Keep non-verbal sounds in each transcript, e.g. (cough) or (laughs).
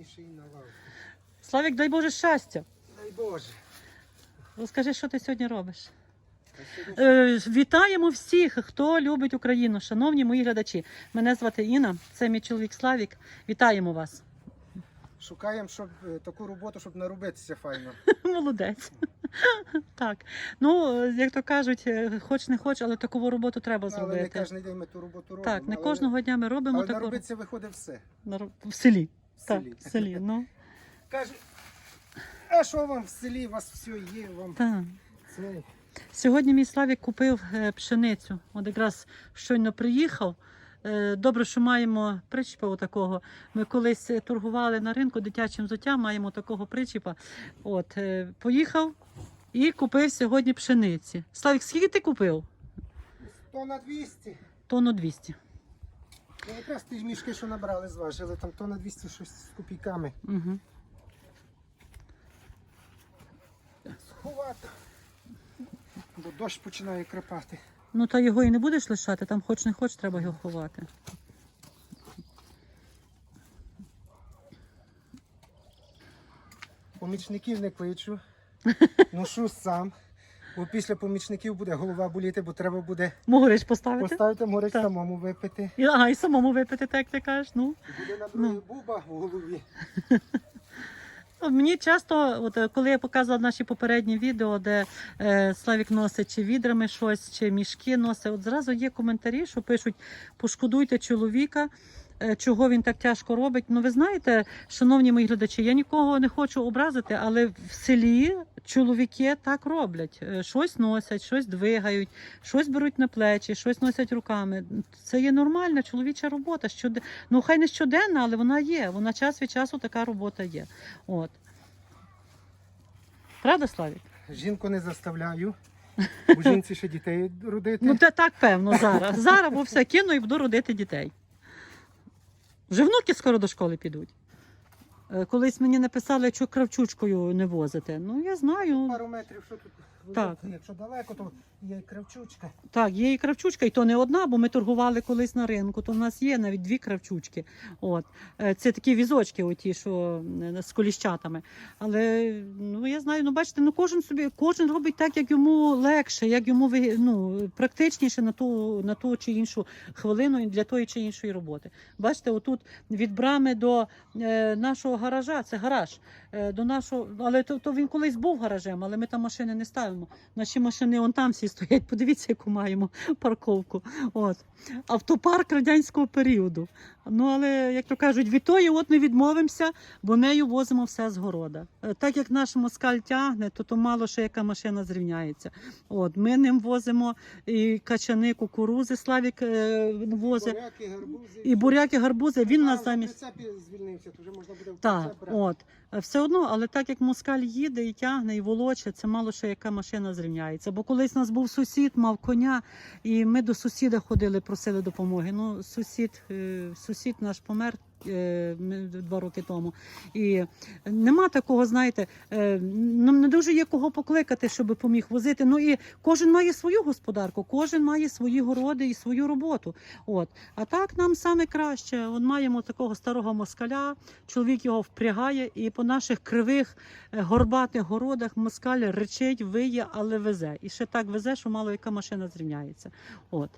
найгарніший на лавці. Славік, дай Боже щастя. Дай Боже. Розкажи, що ти сьогодні робиш? Е, вітаємо всіх, хто любить Україну. Шановні мої глядачі. Мене звати Інна, це мій чоловік Славік. Вітаємо вас. Шукаємо, щоб е, таку роботу, щоб наробитися файно. (laughs) Молодець. (laughs) Так. Ну, як то кажуть, е, хоч не хоч, але таку роботу треба Ну, але не зробити. кожен день ми ту роботу робимо. Так, не але- кожного дня ми робимо Але таку наробитися виходить все. на в селі. В Так, селі. в селі. Ну, Каже, а що вам в селі? У вас все є, вам так. це. Сьогодні мій Славік купив е, пшеницю. От якраз щойно приїхав. Е, Добре, що маємо причіпа такого. Ми колись е, торгували на ринку дитячим взуттям, маємо такого причіпа. От, е, поїхав і купив сьогодні пшениці. Славік, скільки ти купив? 100 на 200. Тонну 200. Ну, якраз ті ж мішки, що набрали, зважили, там то на 200 щось з копійками. Угу. Сховати. Бо дощ починає крапати. Ну, та його і не будеш лишати, там хоч не хоч, треба його ховати. Помічників не кличу. (laughs) Ношу сам. Бо після помічників буде голова боліти, бо треба буде Могриш поставити? поставити морець Так. самому випити. І, ага, і самому випити, так як ти кажеш. Ну. Буде на другий буба в голові. (laughs) Ну, Мені часто, от е, коли я показувала наші попередні відео, де е, Славік носить чи відрами щось, чи мішки носить, от зразу є коментарі, що пишуть: пошкодуйте чоловіка. Е, Чого він так тяжко робить? Ну, ви знаєте, шановні мої глядачі, я нікого не хочу образити, але в селі чоловіки так роблять: Е, щось носять, щось двигають, щось беруть на плечі, щось носять руками. Це є нормальна чоловіча робота. Щод... Ну, хай не щоденна, але вона є. Вона час від часу така робота є. От. Правда, Славік? Жінку не заставляю. (laughs) У жінці ще дітей родити. Ну, це так певно зараз. Зараз бо все кину і буду родити дітей. Вже внуки скоро до школи підуть. Е, Колись мені написали, що кравчучкою не возите. Ну, я знаю. Пару метрів, що тут. Так. Якщо далеко, то є і кравчучка. Так, є і кравчучка, і то не одна, бо ми торгували колись на ринку, то в нас є навіть дві кравчучки. От. Е, Це такі візочки, оті, що е, з коліщатами. Але ну, я знаю, ну бачите, ну кожен собі, кожен робить так, як йому легше, як йому ну, практичніше на ту, на ту чи іншу хвилину для тої чи іншої роботи. Бачите, отут від брами до е, нашого гаража, це гараж. Е, до нашого, але то, то він колись був гаражем, але ми там машини не ставимо. Наші машини вон там всі стоять. Подивіться, яку маємо парковку. От. Автопарк радянського періоду. Ну, але, як то кажуть, від тої от не відмовимося, бо нею возимо все з города. Е, Так як наш москаль тягне, то, то мало що яка машина зрівняється. От, ми ним возимо і качани, кукурузи, Славік е, возить, Буряки, гарбузи. і буряки, гарбузи. Він нас замість. звільнився, то вже можна буде Так, от. Е, Все одно, але так як москаль їде і тягне, і волоче, це мало що яка машина зрівняється. Бо колись у нас був сусід, мав коня, і ми до сусіда ходили, просили допомоги. Ну, сусід, е, сусід наш помер. Е, Два роки тому. І нема такого, знаєте, е, нам не дуже є кого покликати, щоб поміг возити. Ну і кожен має свою господарку, кожен має свої городи і свою роботу. От. А так нам саме краще. От маємо такого старого москаля, чоловік його впрягає, і по наших кривих е, горбатих городах москаль речить, виє, але везе. І ще так везе, що мало яка машина зрівняється. От.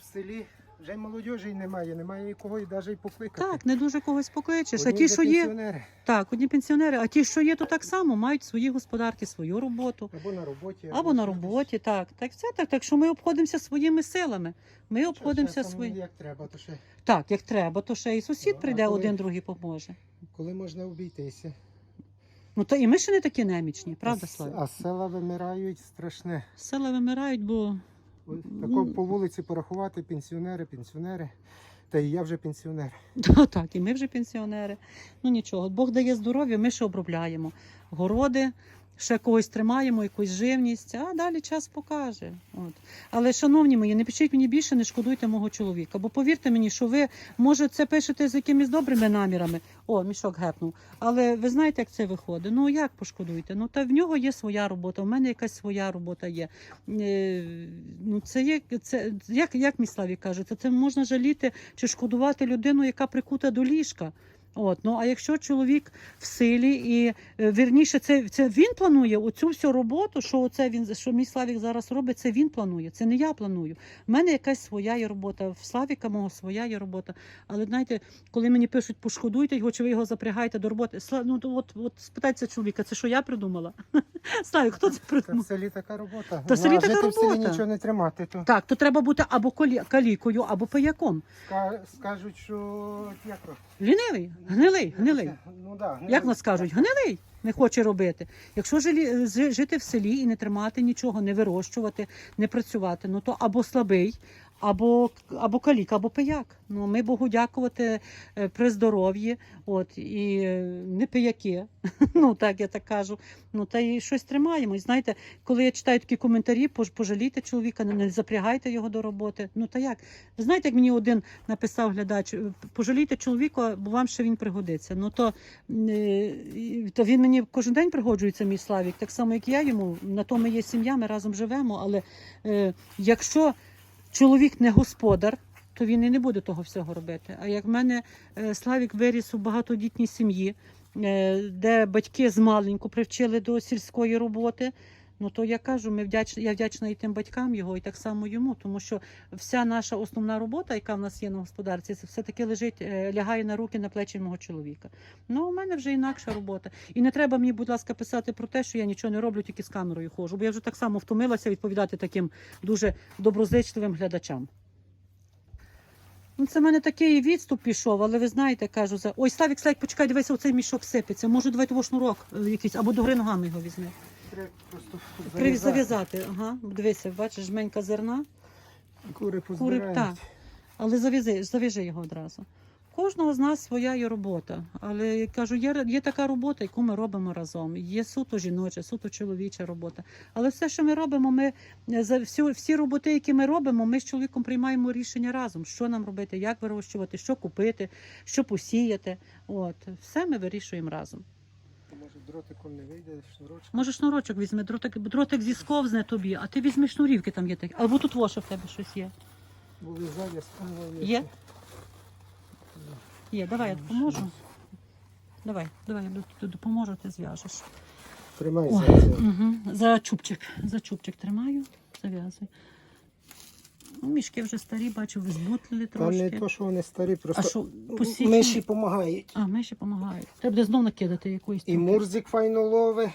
В селі вже й молодіжі немає, немає кого і навіть і покликати. Так, не дуже когось покличеш. А ті, що є, пенсіонери. так, одні пенсіонери, а ті, що є, то так само мають свої господарки, свою роботу. Або на роботі. Або на роботі, так. Так, все так. Так що ми обходимося своїми силами. Ми обходимося своїми. Як треба, то ще Так, як треба, то ще і сусід Ну, прийде, коли- один другий поможе. коли можна обійтися. Ну то і ми ще не такі немічні, правда, Слава? а села вимирають страшне. Села вимирають, бо Тако по вулиці порахувати пенсіонери, пенсіонери. Та і я вже пенсіонер. (laughs) Та, так, і ми вже пенсіонери. Ну нічого, Бог дає здоров'я, ми ще обробляємо. Городи, ще когось тримаємо, якусь живність, а далі час покаже. От. Але, шановні мої, не пишіть мені більше, не шкодуйте мого чоловіка. Бо повірте мені, що ви, може, це пишете з якимись добрими намірами. О, мішок гепнув. Але ви знаєте, як це виходить? Ну як пошкодуйте? Ну та в нього є своя робота, в мене якась своя робота є. Е, ну, це є це як, як каже, це, це можна жаліти чи шкодувати людину, яка прикута до ліжка. От, ну а якщо чоловік в силі і е, вірніше, це, це він планує оцю всю роботу, що оце він що мій Славік зараз робить, це він планує. Це не я планую. У мене якась своя є робота, в Славіка мого своя є робота. Але знаєте, коли мені пишуть, пошкодуйте його, чи ви його запрягаєте до роботи. Слав, ну то от, от спитайте чоловіка, це що я придумала? (laughs) Славік, хто це Та в селі така робота. Та в селі така жити в селі нічого не тримати. То Так, то треба бути або калікою, або пияком. ска- скажуть, що як? Лінивий, гнилий, гнилий. Ну, да, гнилий. Як нас кажуть, гнилий не хоче робити. Якщо жили, жити в селі і не тримати нічого, не вирощувати, не працювати, ну то або слабий, або, або калік, або пияк. Ну, ми Богу дякувати е, при здоров'ї, от і е, не пияки. (laughs) ну так я так кажу. Ну та й щось тримаємо. І знаєте, коли я читаю такі коментарі, пож- пожалійте чоловіка, не- запрягайте його до роботи. Ну та як? Ви знаєте, як мені один написав глядач, е, пожалійте чоловіка, бо вам ще він пригодиться. Ну то То він мені кожен день пригоджується, мій Славік, так само, як я йому. На то ми є сім'я, ми разом живемо. Але якщо чоловік не господар, то він і не буде того всього робити. А як в мене е, Славік виріс у багатодітній сім'ї, е, де батьки з маленьку привчили до сільської роботи. Ну то я кажу, ми вдячні, я вдячна і тим батькам його, і так само йому, тому що вся наша основна робота, яка в нас є на господарці, це все-таки лежить, е, лягає на руки на плечі мого чоловіка. Ну, у мене вже інакша робота. І не треба мені, будь ласка, писати про те, що я нічого не роблю, тільки з камерою ходжу, бо я вже так само втомилася відповідати таким дуже доброзичливим глядачам. Ну, це в мене такий відступ пішов, але ви знаєте, кажу за. Ой, Славік, Славік, почекай, дивися, оцей мішок сипеться. Може, давай того шнурок е, якийсь, або до гри ногами його візьми. Треба просто зав'язати. Ага, дивися, бачиш, жменька зерна. Кури Кури, позбирають. так. Але зав'язи, зав'яжи його одразу. Кожного з нас своя є робота. Але я кажу, є, є така робота, яку ми робимо разом. Є суто жіноча, суто чоловіча робота. Але все, що ми робимо, ми е, за всю, всі роботи, які ми робимо, ми з чоловіком приймаємо рішення разом, що нам робити, як вирощувати, що купити, що посіяти. От все ми вирішуємо разом. Може дротиком не вийде, шнурочок. Може, шнурочок візьми, дротик, дротик зісковзне тобі, а ти візьми шнурівки, там є такі. Або тут воше в тебе щось є. Були зав'яз, Є? Є, давай я допоможу. Давай, давай, я д- допоможу, ти зв'яжеш. Тримай зав'яз. угу. За чубчик. За чубчик тримаю, зав'язуй. Ну, мішки вже старі, бачу, визбутлили Та не то, що вони старі, А просто що, посічені? миші допомагають. А, миші допомагають. Треба буде знов накидати якоїсь. І мурзик файно ловить,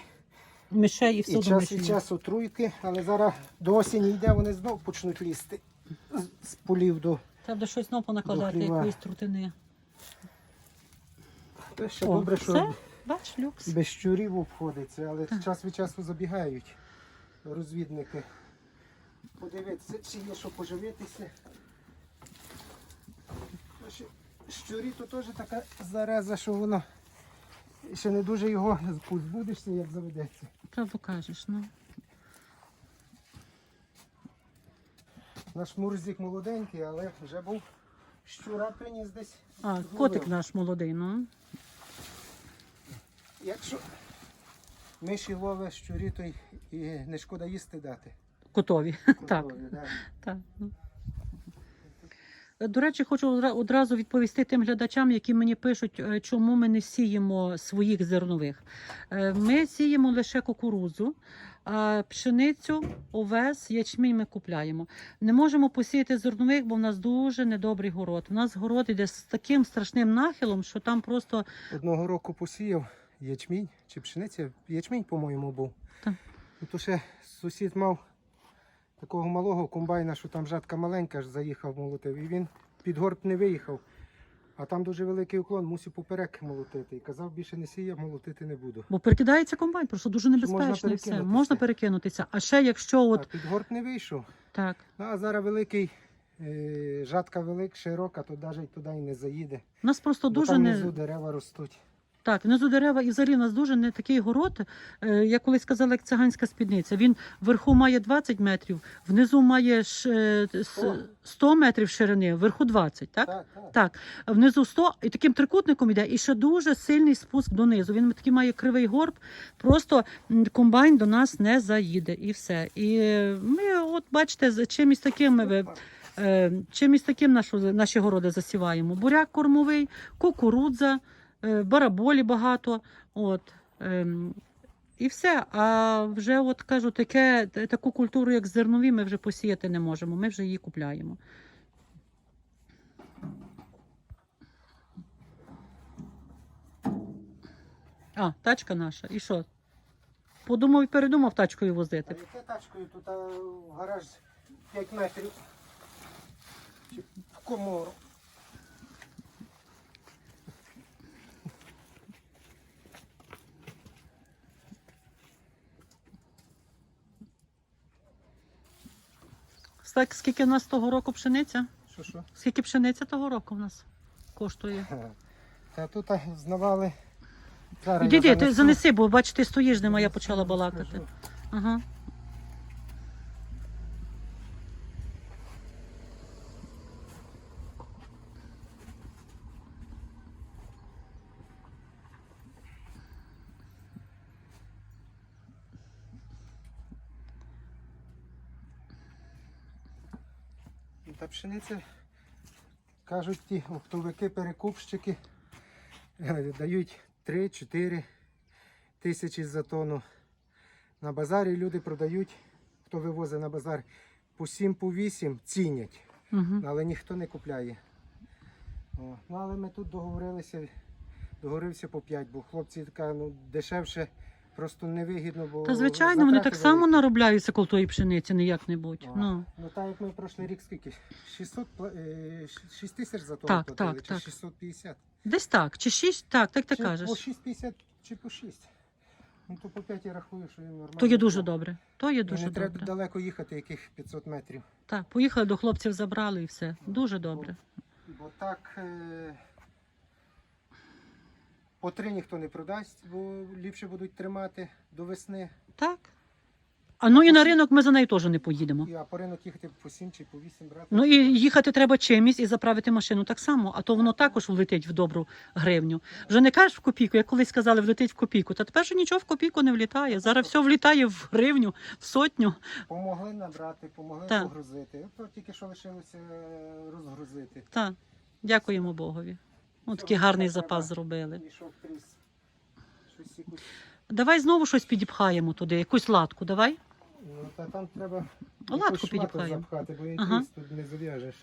Мишей і все і до час мишей. від часу труйки, але зараз до осені йде, вони знов почнуть лізти з- з полів до. Треба буде щось знов понакладати, якоїсь трутини. Та ще О, добре, що все? Бач, люкс. без щурів обходиться, але час від часу забігають розвідники. Подивитися, чи є що поживитися. Щурі то теж така зараза, що воно ще не дуже його позбудешся, як заведеться. Правду кажеш, ну. Наш мурзик молоденький, але вже був щура приніс десь. А, зловив. котик наш молодий, ну. Якщо Миші ловить щурі, то й і не шкода їсти дати. Котові. (laughs) Так. Да. Так. ну. До речі, хочу одразу відповісти тим глядачам, які мені пишуть, е, чому ми не сіємо своїх зернових. Е, Ми сіємо лише кукурудзу, а пшеницю, овес, ячмінь ми купляємо. Не можемо посіяти зернових, бо в нас дуже недобрий город. У нас город іде з таким страшним нахилом, що там просто Одного року посіяв ячмінь чи пшениця. Ячмінь, по-моєму, був. Так. Ну, то ще сусід мав такого малого комбайна, що там жатка маленька ж заїхав молотив. І він під горб не виїхав. А там дуже великий уклон, мусив поперек молотити. І казав, більше не сіяв, молотити не буду. бо перекидається комбайн, просто дуже небезпечно. і все. Можна перекинутися. А ще якщо А от під горб не вийшов. так. Ну, а зараз великий, е, жатка велика, широка, то навіть туди і не заїде. У нас просто Бо дуже там не внизу дерева ростуть. Так, внизу дерева і взагалі у нас дуже не такий город. е, Я колись сказала, як циганська спідниця. Він вверху має 20 метрів, внизу має ж, е, с- Сто. 100 метрів ширини, вверху 20, так? Так, так. Так, внизу 100, і таким трикутником йде, і ще дуже сильний спуск донизу. Він такий має кривий горб, просто комбайн до нас не заїде, і все. І е, ми, от бачите, з чимось таким ми Чимось таким наші городи засіваємо. Буряк кормовий, кукурудза, бараболі багато. От, ем, і все. А вже от кажу, таке, таку культуру, як зернові, ми вже посіяти не можемо. Ми вже її купляємо. А, тачка наша. І що? Подумав і передумав тачкою А возити. яке тачкою тут а, в гараж 5 метрів? В комору? Так, скільки в нас того року пшениця? Що що? Скільки пшениця того року в нас коштує? Та тут знавали. Діді, ти занеси, бо бачите, стоїш, нема, я почала балакати. Ага. Пшениця, кажуть ті оптовики, перекупщики, е, дають 3-4 тисячі за тонну. На базарі люди продають, хто вивозить на базар, по 7, по 8 цінять, Угу. але ніхто не купляє. О, ну, але ми тут договорилися, договорився по 5, бо хлопці така, ну, дешевше просто невигідно, бо Та звичайно, вони так само наробляються коло тої пшениці, не як-небудь. Ну. Ну так як ми прошлий рік скільки? 600, пла- е, 6 тисяч за тонну Так, платили, так, чи так. 650? Десь так, чи шість, так, так ти чи кажеш. По 6,50 чи по 6. Ну то по 5 я рахую, що їм нормально. То є дуже добре. То є дуже не треба далеко їхати, яких 500 метрів. Так, поїхали до хлопців, забрали і все. Дуже добре. Бо так е, по три ніхто не продасть, бо ліпше будуть тримати до весни. Так. А ну і на ринок ми за нею теж не поїдемо. І, а по ринок їхати по 7 чи по 8 брати. Ну і їхати треба чимось і заправити машину так само, а то воно також влетить в добру гривню. Вже не кажеш в копійку, як колись сказали, влетить в копійку. Та тепер же нічого в копійку не влітає. Зараз все влітає в гривню, в сотню. Помогли набрати, помогли Так. погрузити. Тільки що лишилося е, розгрузити. Так, дякуємо Богові. Ось такий гарний запас зробили. Давай знову щось підіпхаємо туди, якусь латку, давай. Ну, та там треба Латку підіпхаємо. запхати, бо він Ага. тріс тут не зав'яжеш.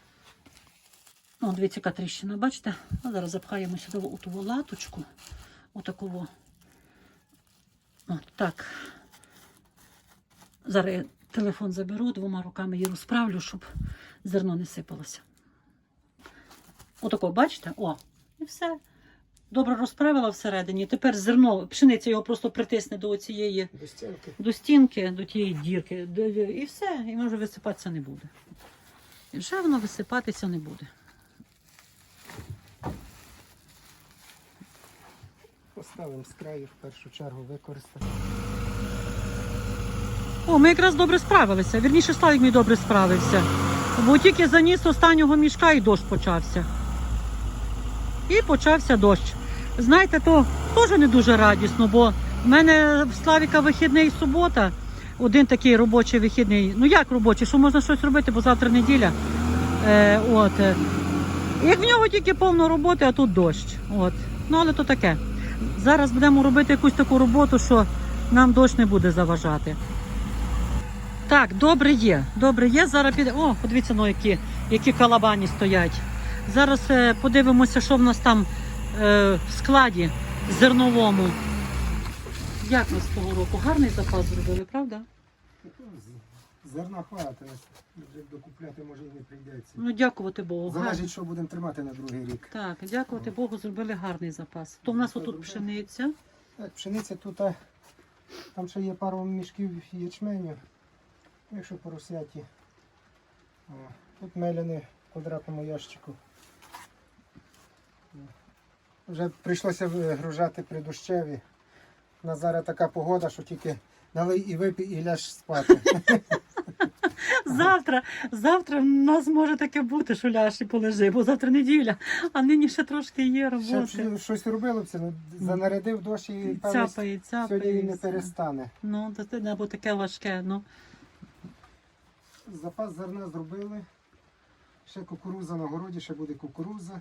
О, дивіться, яка тріщина, бачите? Ну, зараз запхаємо сюди у ту латочку. Отаково. От так. Зараз я телефон заберу, двома руками її розправлю, щоб зерно не сипалося. Отако, бачите? О, і все. Добре розправила всередині. Тепер зерно, пшениця його просто притисне до цієї До стінки. до стінки, до тієї дірки, і все, і воно вже висипатися не буде. І вже воно висипатися не буде. Поставимо з краю в першу чергу використати. О, ми якраз добре справилися. Вірніше, Славік мій добре справився. Бо тільки заніс останнього мішка і дощ почався. І почався дощ. Знаєте, то теж не дуже радісно, бо в мене в Славіка вихідний субота, один такий робочий вихідний. Ну як робочий, що можна щось робити, бо завтра неділя. Е, от. е. Як в нього тільки повно роботи, а тут дощ. От. Ну, але то таке. Зараз будемо робити якусь таку роботу, що нам дощ не буде заважати. Так, добре є. Добре є. Зараз піде. О, подивіться, ну, які, які калабані стоять. Зараз е, подивимося, що в нас там е, в складі зерновому. Як ми з того року? Гарний запас зробили, правда? Зерна. Вже докупляти може і не прийдеться. Ну, дякувати Богу. Залежить, що будемо тримати на другий рік. Так, дякувати Богу, зробили гарний запас. То в нас отут пшениця. Так, пшениця тут, а, там ще є пару мішків ячменю, Ну, якщо поросяті. Тут меляне в квадратному ящику. Вже прийшлося вигружати при дощеві. На зараз така погода, що тільки налий і випій, і ляж спати. (laughs) Завтра, завтра в нас може таке бути, що ляж і полежи, бо завтра неділя, а нині ще трошки є Ще б щось робило б це, ну, занарядив дощ і І певно, Цяпає, сьогодні він не перестане. Ну, то це небо таке важке. Ну. Запас зерна зробили. Ще кукуруза на городі, ще буде кукуруза.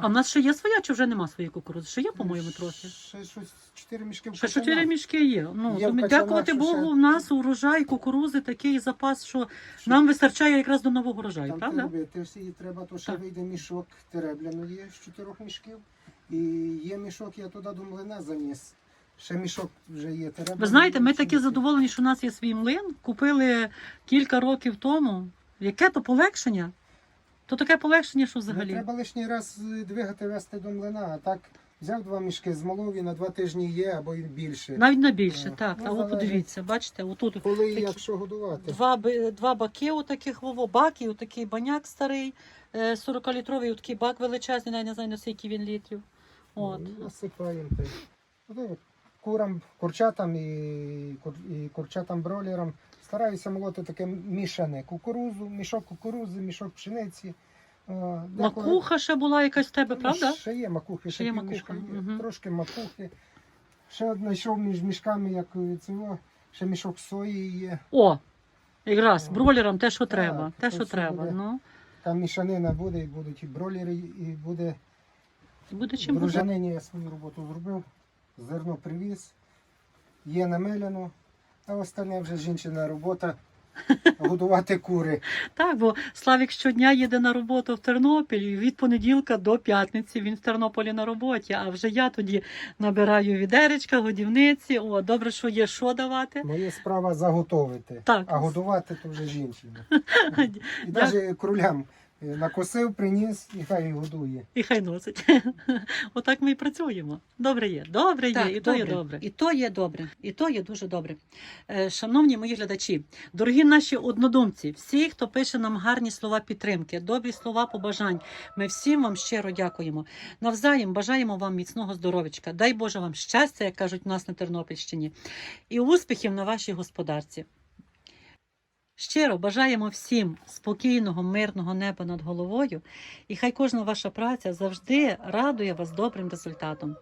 А в нас ще є своя, чи вже нема своєї кукурудзи? Ще є, по-моєму, трохи. Ще щось, чотири мішки в Ще качанах. чотири мішки є. Ну, Є то в ми, качанах, дякувати що Богу, ще- у нас урожай кукурузи такий запас, що нам вистачає якраз до нового урожаю, Там правда? робити всі треба, то ще Так. вийде мішок теребляно є з чотирьох мішків. І є мішок, я туди до млина заніс. Ще мішок вже є теребляно. Ви знаєте, ми такі задоволені, що у нас є свій млин. Купили кілька років тому. Яке то полегшення? То таке полегшення, що Не взагалі. треба лишній раз е, двигати вести до млина, а так взяв два мішки, змолов і на два тижні є або й більше. Навіть на більше, Ну, так. ну, а от залежить. подивіться, бачите, отут Коли і такі- як що годувати. два, би- два баки, отаких вово, баки, отакий баняк старий, е, 40-літровий, отакий бак величезний, навіть не знаю, на скільки він літрів. От. Ну, Насипаємо та й. Ну, Курам, курчатам і, кур- і курчатам бролерам стараюся молоти таке мішане. Кукурузу, мішок кукурузи, мішок пшениці. Деколи- Макуха ще була якась в тебе, правда? Ще є макухи, Ще є макуха, мгм. трошки макухи. Ще знайшов між мішками, як е, цього, ще мішок сої є. О! Якраз О. бройлерам те, що Так, треба. Те, що треба. буде. Ну, Там мішанина буде, і будуть і бролери, і буде. буде чим. Дружанині я свою роботу зробив, зерно привіз, є намеляно, а остальне вже жінчина робота (laughs) годувати кури. Так, бо Славік щодня їде на роботу в Тернопіль і від понеділка до п'ятниці він в Тернополі на роботі. А вже я тоді набираю відеречка, годівниці. О, добре, що є що давати. Моя справа заготовити, Так. а годувати то вже жінчина. (laughs) І навіть крулям накосив, приніс і хай годує. І хай носить. (laughs) Отак ми і працюємо. Добре є, добре є, Так, і то є добре. І то є добре, і то є дуже добре. Е, Шановні мої глядачі, дорогі наші однодумці, всі, хто пише нам гарні слова підтримки, добрі слова побажань, ми всім вам щиро дякуємо. Навзаєм бажаємо вам міцного здоров'ячка. Дай Боже вам щастя, як кажуть у нас на Тернопільщині, і успіхів на вашій господарці. Щиро бажаємо всім спокійного, мирного неба над головою, і хай кожна ваша праця завжди радує вас добрим результатом.